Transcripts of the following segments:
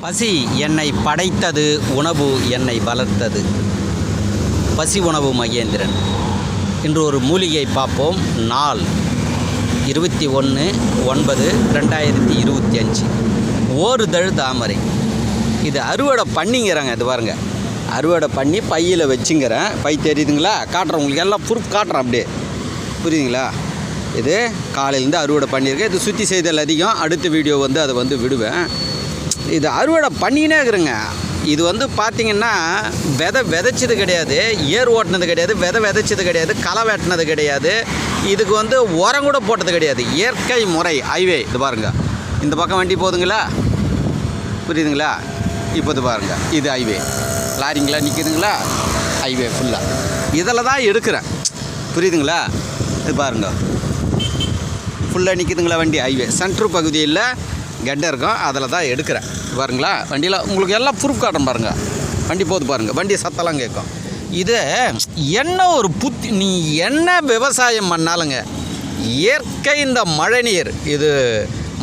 பசி என்னை படைத்தது உணவு என்னை வளர்த்தது. பசி உணவு மகேந்திரன். இன்று ஒரு மூலிகை பார்ப்போம். நாள் இருபத்தி ஒன்று ஒன்பது ரெண்டாயிரத்தி இருபத்தி அஞ்சு. ஓறுதழ் தாமரை. இது அறுவடை பண்ணிங்கிறாங்க இது பாருங்க. அறுவடை பண்ணி பையில் வச்சுங்கிறேன். பை தெரியுதுங்களா? காட்டுறேன் உங்களுக்கு. எல்லாம் ப்ரூஃப் காட்டுறேன் அப்படியே. புரியுதுங்களா? இது காலையிலேருந்து அறுவடை பண்ணியிருக்கேன். இது சுற்றி செய்தல் அதிகம். அடுத்த வீடியோ வந்து அதை வந்து விடுவேன். இது அறுவடை பண்ணினே இருக்கிறேங்க. இது வந்து பார்த்திங்கன்னா விதை விதைச்சது கிடையாது. ஏர் ஓட்டினது கிடையாது விதை விதைச்சது கிடையாது களை வெட்டினது கிடையாது. இதுக்கு வந்து உரம் கூட போட்டது கிடையாது. இயற்கை முறை ஹைவே இது பாருங்க. இந்த பக்கம் வண்டி போதுங்களா? புரியுதுங்களா? இப்போ இது பாருங்க. இது ஹைவே லாரிங்களா நிற்கிதுங்களா ஹைவே ஃபுல்லாக இதில் தான் எடுக்கிறேன். புரியுதுங்களா? இது பாருங்க. ஃபுல்லாக நிற்கிதுங்களா வண்டி? ஹைவே சென்ட்ரு பகுதியில் கெட்டை இருக்கும் அதில் தான் எடுக்கிறேன். பாருங்களா? வண்டியில் உங்களுக்கு எல்லாம் ப்ரூஃப் காட்டும் பாருங்கள் வண்டி போது பாருங்கள் வண்டி சத்தெல்லாம் கேட்கும். இது என்ன ஒரு புத்தி நீ என்ன விவசாயம் பண்ணாலுங்க இயற்கை இந்த மழை நீர் இது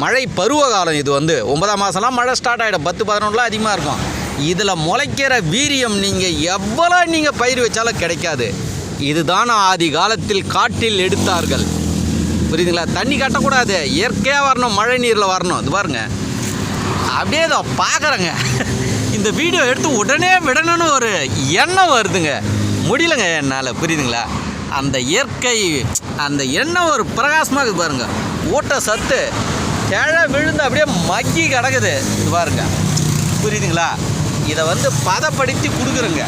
மழை பருவ காலம் இது வந்து ஒன்பதாம் மாதம்லாம் மழை ஸ்டார்ட் ஆகிடும் பத்து பதினொன்றுலாம் அதிகமாக இருக்கும். இதில் முளைக்கிற வீரியம் நீங்கள் எவ்வளோ நீங்கள் பயிர் வச்சாலும் கிடைக்காது. இதுதான் ஆதி காலத்தில் காட்டில் எடுத்தார்கள். புரியுதுங்களா? தண்ணி கட்டக்கூடாது. இயற்கையாக வரணும் மழை நீரில் வரணும். இது பாருங்க. அப்படியே இதை பார்க்குறேங்க இந்த வீடியோ எடுத்து உடனே விடணும்னு ஒரு எண்ணம் வருதுங்க. முடியலங்க என்னால் புரியுதுங்களா? அந்த இயற்கை அந்த எண்ணம் ஒரு பிரகாசமாக இருக்குது பாருங்க. ஊட்ட சத்து கிழ விழுந்து அப்படியே மக்கி கிடக்குது. இது பாருங்க. புரியுதுங்களா? இதை வந்து பதப்படுத்தி கொடுக்குறேங்க.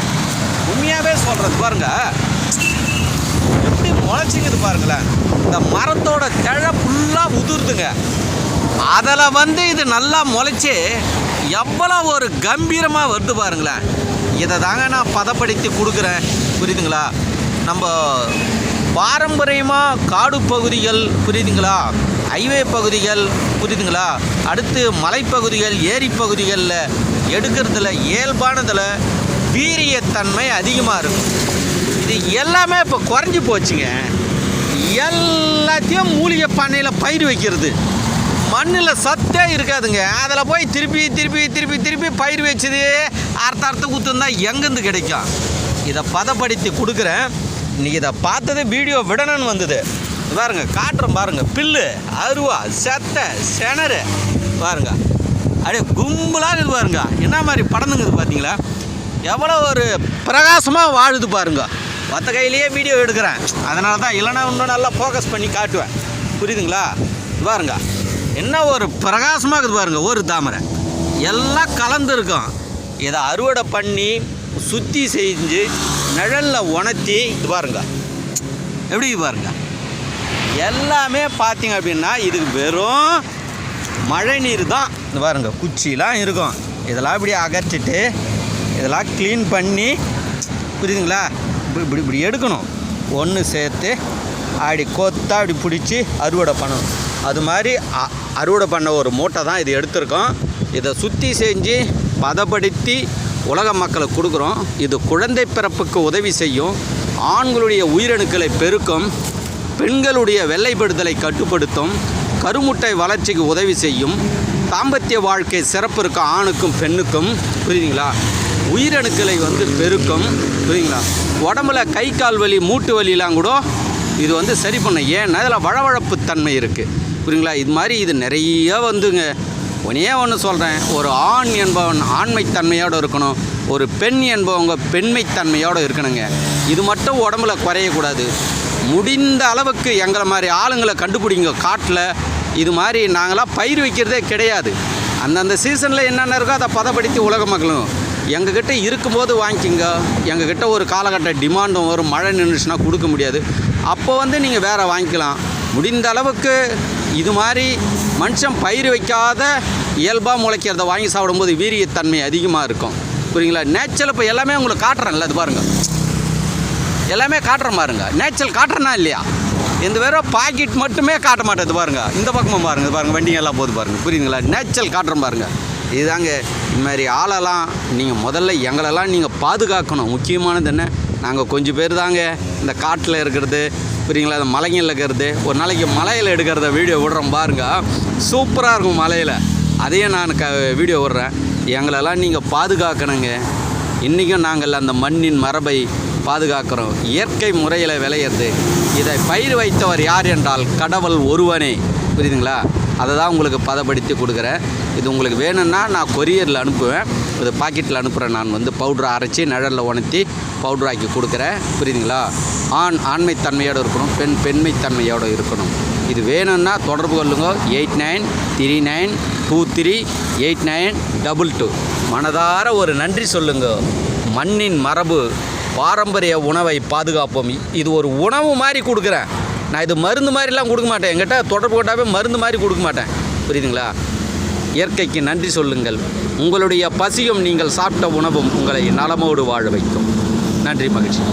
உண்மையாகவே சொல்கிறது பாருங்க. எப்படி முளைச்சிக்குது பாருங்களேன். இந்த மரத்தோட கிழ ஃபுல்லாக உதிர்துங்க. அதில் வந்து இது நல்லா முளைச்சி எவ்வளோ ஒரு கம்பீரமாக வருது பாருங்களேன். இதை தாங்க நான் பதப்படுத்தி கொடுக்குறேன். புரியுதுங்களா? நம்ம பாரம்பரியமாக காடு பகுதிகள் புரியுதுங்களா? ஹைவே பகுதிகள் புரியுதுங்களா? அடுத்து மலைப்பகுதிகள் ஏரி பகுதிகளில் எடுக்கிறதுல இயல்பானதில் வீரியத்தன்மை அதிகமாக இருக்கும். இது எல்லாமே இப்போ குறைஞ்சி போச்சுங்க. எல்லாத்தையும் மூலிகை பண்ணையில் பயிர் வைக்கிறது. மண்ணில் சத்தே இருக்காதுங்க. அதில் போய் திருப்பி திருப்பி திருப்பி திருப்பி பயிர் வச்சது அர்த்த அர்த்த குத்துந்தா எங்கேருந்து கிடைக்கும்? இதை பதப்படுத்தி கொடுக்குறேன். இன்றைக்கி இதை பார்த்ததே வீடியோ விடணும்னு வந்தது. பாருங்க காட்டுறோம் பாருங்க. பில்லு அருவா செத்தை செனறு. பாருங்க. அப்படியே கும்பலாக இருக்குது பாருங்க. என்ன மாதிரி படந்துங்குது பார்த்தீங்களா எவ்வளோ ஒரு பிரகாசமாக வாழுது பாருங்க. மற்ற கையிலேயே வீடியோ எடுக்கிறேன். அதனால தான் இல்லைன்னா இன்னும் நல்லா ஃபோக்கஸ் பண்ணி காட்டுவேன். புரியுதுங்களா? இது பாருங்க. என்ன ஒரு பிரகாசமாக இருக்குது பாருங்கள் ஒரு தாமரை. எல்லாம் கலந்து இருக்கும். இதை அறுவடை பண்ணி சுற்றி செஞ்சு நிழலில் உணர்த்தி இது பாருங்க. எப்படி இது பாருங்க? எல்லாமே பார்த்தீங்க அப்படின்னா இதுக்கு வெறும் மழை நீர் தான். இது பாருங்க குச்சிலாம் இருக்கும். இதெல்லாம் இப்படி அகற்றிட்டு இதெல்லாம் க்ளீன் பண்ணி புரியுதுங்களா? இப்படி இப்படி இப்படி எடுக்கணும். ஒன்று சேர்த்து அப்படி கொத்தா அப்படி பிடிச்சி அறுவடை பண்ணணும். அது மாதிரி அ- அறுவடை பண்ண ஒரு மூட்டை தான் இது எடுத்திருக்கோம். இதை சுற்றி செஞ்சு பதப்படுத்தி உலக மக்களுக்கு கொடுக்குறோம். இது குழந்தை பிறப்புக்கு உதவி செய்யும். ஆண்களுடைய உயிரணுக்களை பெருக்கும். பெண்களுடைய வெள்ளைப்படுதலை கட்டுப்படுத்தும். கருமுட்டை வளர்ச்சிக்கு உதவி செய்யும். தாம்பத்திய வாழ்க்கை சிறப்பு இருக்கும் ஆணுக்கும் பெண்ணுக்கும். புரியுதுங்களா? உயிரணுக்களை வந்து பெருக்கும். புரியுங்களா? உடம்புல கை கால் வலி மூட்டு வலிலாம் கூட இது வந்து சரி பண்ணும். ஏன்னா இதில் வழவழப்பு தன்மை இருக்குது புரியுங்களா? இது மாதிரி இது நிறைய வந்துங்க. ஒன்றே ஒன்று சொல்கிறேன் ஒரு ஆண் என்பவன் ஆண்மைத்தன்மையோடு இருக்கணும். ஒரு பெண் என்பவங்க பெண்மைத்தன்மையோடு இருக்கணுங்க. இது மட்டும் உடம்புல குறையக்கூடாது. முடிந்த அளவுக்கு எங்களை மாதிரி ஆளுங்களை கண்டுபிடிங்க. காட்டில் இது மாதிரி நாங்களாம் பயிர் வைக்கிறதே கிடையாது. அந்தந்த சீசனில் என்னென்ன இருக்கோ அதை பதப்படுத்தி உலக மக்களும் எங்ககிட்ட இருக்கும்போது வாங்கிக்கிங்க. எங்ககிட்ட ஒரு காலகட்ட டிமாண்டும் வரும் மழை நின்றுச்சுன்னா கொடுக்க முடியாது. அப்போ வந்து நீங்கள் வேறு வாங்கிக்கலாம். முடிந்த அளவுக்கு இது மாதிரி மனுஷன் பயிர் வைக்காத இயல்பாக முளைக்கிறத வாங்கி சாப்பிடும்போது வீரியத்தன்மை அதிகமாக இருக்கும். புரியுங்களா? நேச்சர் இப்போ எல்லாமே உங்களுக்கு காட்டுறேன்ல அது பாருங்கள் எல்லாமே காட்டுற பாருங்க. நேச்சுரல் காட்டுறனா இல்லையா? இந்த வெறும் பாக்கெட் மட்டுமே காட்ட மாட்டேது பாருங்க. இந்த பக்கமும் பாருங்கள் பாருங்கள் பாருங்க வண்டிங்க எல்லாம் போகுது பாருங்கள் புரியுதுங்களா? நேச்சுரல் காட்டுற பாருங்கள் இதுதாங்க. இது மாதிரி ஆளெல்லாம் நீங்கள் முதல்ல எங்களெல்லாம் நீங்கள் பாதுகாக்கணும். முக்கியமானது என்ன? நாங்கள் கொஞ்சம் பேர் தாங்க இந்த காட்டில் இருக்கிறது புரியுங்களா அந்த மலைங்களில் இருக்கிறது. ஒரு நாளைக்கு மலையில் எடுக்கிறத வீடியோ விடுறோம் பாருங்க. சூப்பராக இருக்கும் மலையில். அதையே நான் க வீடியோ விடுறேன். எங்களெல்லாம் நீங்கள் பாதுகாக்கணுங்க. இன்றைக்கும் நாங்கள் அந்த மண்ணின் மரபை பாதுகாக்கிறோம். இயற்கை முறையில் விளையிறது. இதை பயிர் வைத்தவர் யார் என்றால் கடவுள் ஒருவனே. புரியுதுங்களா? அதை தான் உங்களுக்கு பதப்படுத்தி கொடுக்குறேன். இது உங்களுக்கு வேணும்னா நான் கொரியரில் அனுப்புவேன். இது பாக்கெட்டில் அனுப்புகிறேன் நான் வந்து. பவுட்ரு அரைச்சி நிழலில் உணர்த்தி பவுட்ராக்கி கொடுக்குறேன். புரியுதுங்களா? ஆண் ஆண்மைத்தன்மையோடு இருக்கணும். பெண் பெண்மைத்தன்மையோடு இருக்கணும். இது வேணும்னா தொடர்பு கொள்ளுங்க. Eight nine three nine two three eight nine double two. மனதார ஒரு நன்றி சொல்லுங்க. மண்ணின் மரபு பாரம்பரிய உணவை பாதுகாப்போம். இது ஒரு உணவு மாதிரி கொடுக்குறேன். நான் இது மருந்து மாதிரிலாம் கொடுக்க மாட்டேன். என்கிட்ட தொடர்பு கொண்டாவே மருந்து மாதிரி கொடுக்க மாட்டேன். புரியுதுங்களா? இயற்கைக்கு நன்றி சொல்லுங்கள். உங்களுடைய பசியும் நீங்கள் சாப்பிட்ட உணவும் உங்களை நலமோடு வாழ வைக்கும். நன்றி மகிழ்ச்சி.